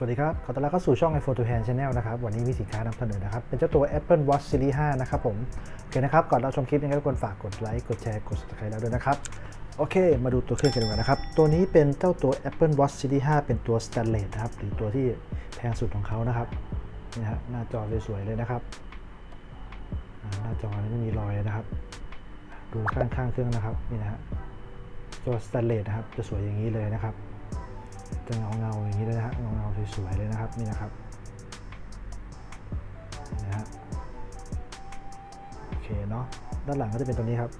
สวัสดีครับ ขอต้อนรับเข้าสู่ช่อง iPhone to Hand Channel นะครับ วันนี้มีสินค้านำเสนอนะครับ เป็นเจ้าตัว Apple Watch Series 5 นะครับผม โอเคนะครับ ก่อนเราชมคลิปยังไงรบกวนฝากกดไลค์ กดแชร์ กด subscribe แล้วด้วยนะครับ โอเค มาดูตัวเครื่องกันดีกว่านะครับ ตัวนี้เป็นเจ้าตัว Apple Watch Series 5 เป็นตัว Stainless นะครับ หรือตัวที่แพงสุดของเขานะครับ นี่ฮะ หน้าจอสวยๆเลยนะครับ หน้าจอนี้ไม่มีรอยนะครับ ดูข้างๆเครื่องนะครับ นี่นะฮะ ตัว Stainless นะครับ จะสวยอย่างนี้เลยนะครับ จะเงาๆอย่างนี้เลยนะฮะเงา สวยๆเลยนะครับนี่นะครับนะฮะโอเคเนาะด้านหลังก็จะเป็นตัวนี้ครับ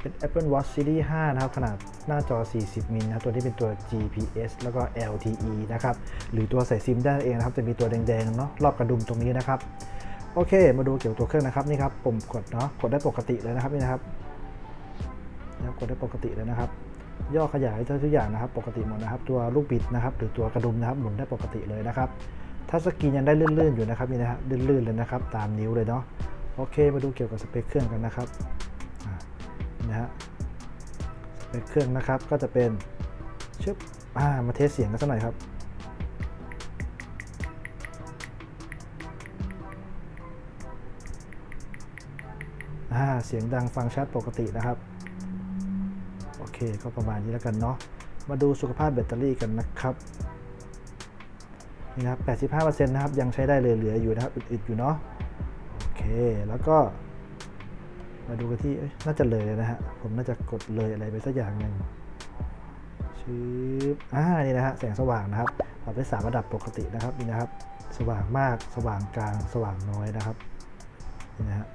เป็น Apple Watch Series 5 นะครับ ขนาดหน้าจอ 40 มิลนะตัวนี้เป็นตัว GPS แล้วก็ LTE นะครับ หรือตัวใส่ซิมได้เองนะครับ จะมีตัวแดงๆเนาะรอบกระดุมตรงนี้นะครับ โอเค มาดูเกี่ยวกับตัวเครื่องนะครับ นี่ครับปุ่มกดเนาะกดได้ปกติเลยนะครับนี่นะครับนะครับกดได้ปกติเลยนะครับ ย่อขยายทุกอย่างนะครับ ปกติหมดนะครับ ตัวลูกบิดนะครับ หรือตัวกระดุมนะครับหมุนได้ปกติเลยนะครับถ้าสกรีนยังได้ลื่นๆอยู่นะครับนี่นะฮะลื่นๆเลยนะครับ ตามนิ้วเลยเนาะโอเค มาดูเกี่ยวกับสเปคเครื่องกันนะครับนะฮะสเปคเครื่องนะครับก็จะเป็นชึบอ่ามาเทสเสียงกันสักหน่อยครับอ่าเสียงดังฟังชัดปกตินะครับ โอเคก็ประมาณนี้แล้วกันเนาะมาดูสุขภาพแบตเตอรี่กันนะครับนี่นะครับ 85%นะครับ ยังใช้ได้เลยเหลืออยู่นะครับอึดๆอยู่เนาะโอเค แล้วก็ มาดูกันที่น่าจะเลยเลยนะฮะ ผมน่าจะกดเลยอะไรไปสักอย่างหนึ่งชืบอ่า นี่นะฮะ แสงสว่างนะครับปรับไปสามระดับปกตินะครับ นี่นะครับ สว่างมาก สว่างกลาง สว่างน้อยนะครับ นี่นะฮะ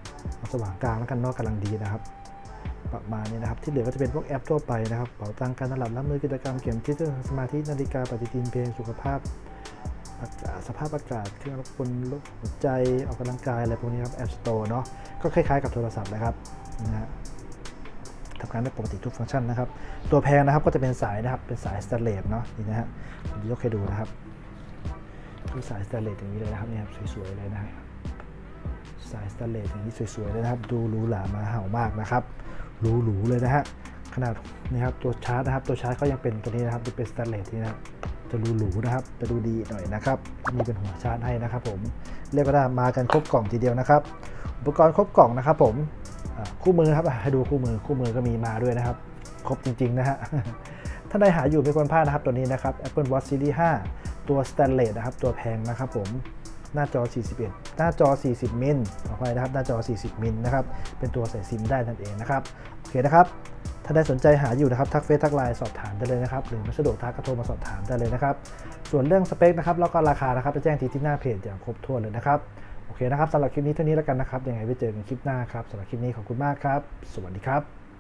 สว่างกลางแล้วกันเนาะกำลังดีนะครับ ประมาณนี้นะครับ ที่เหลือก็จะเป็นพวกแอปทั่วไปนะครับเป๋าตังการตลาดรับมือกิจกรรมเข็มทิศสมาธินาฬิกาปฏิทินเพลงสุขภาพอากาศสภาพอากาศเครื่องรบกวนโรคหัวใจออกกำลังกายอะไรพวกนี้ครับแอปสโตร์เนาะก็คล้ายๆกับโทรศัพท์เลยครับนะฮะทำงานได้ปกติทุกฟังก์ชันนะครับ ตัวแพงนะครับก็จะเป็นสายนะครับเป็นสายสแตนเลสเนาะนี่นะฮะผมจะยกให้ดูนะครับคือสายสแตนเลสอย่างนี้เลยนะครับเนี่ยครับสวยๆเลยนะฮะสายสแตนเลสอย่างนี้สวยๆเลยนะครับ ดูหรูหรามาเห่ามากนะครับ หรูๆเลยนะฮะขนาดนี่ครับตัวชาร์จนะครับตัวชาร์จก็ยังเป็นตัวนี้นะครับที่เป็นสแตนเลสที่นะครับจะหรูๆนะครับจะดูดีหน่อยนะครับมีเป็นหัวชาร์จให้นะครับผมเรียกว่ามากันครบกล่องทีเดียวนะครับอุปกรณ์ครบกล่องนะครับ ผมคู่มือครับให้ดูคู่มือคู่มือก็มีมาด้วยนะครับ ครบจริงๆนะฮะถ้าใดหาอยู่ไม่ควรพลาดนะครับตัวนี้นะครับ Apple Watch Series 5 ตัว Stainless นะครับ ตัวแพงนะครับผม หน้าจอ 41 หน้าจอ 40 มิลขออภัยนะครับ หน้าจอ 40 มิลนะครับ เป็นตัวใส่ซิมได้นั่นเองนะครับ โอเคนะครับ ถ้าได้สนใจหาอยู่นะครับ ทักเฟซทักไลน์สอบถามได้เลยนะครับ หรือไม่สะดวกทักก็โทรมาสอบถามได้เลยนะครับ ส่วนเรื่องสเปคนะครับ แล้วก็ราคานะครับ จะแจ้งทีที่หน้าเพจอย่างครบถ้วนเลยนะครับ โอเคนะครับสำหรับคลิปนี้เท่านี้แล้วกันนะครับ ยังไงไว้เจอกันคลิปหน้าครับสำหรับคลิปนี้ขอบคุณมากครับ สวัสดีครับ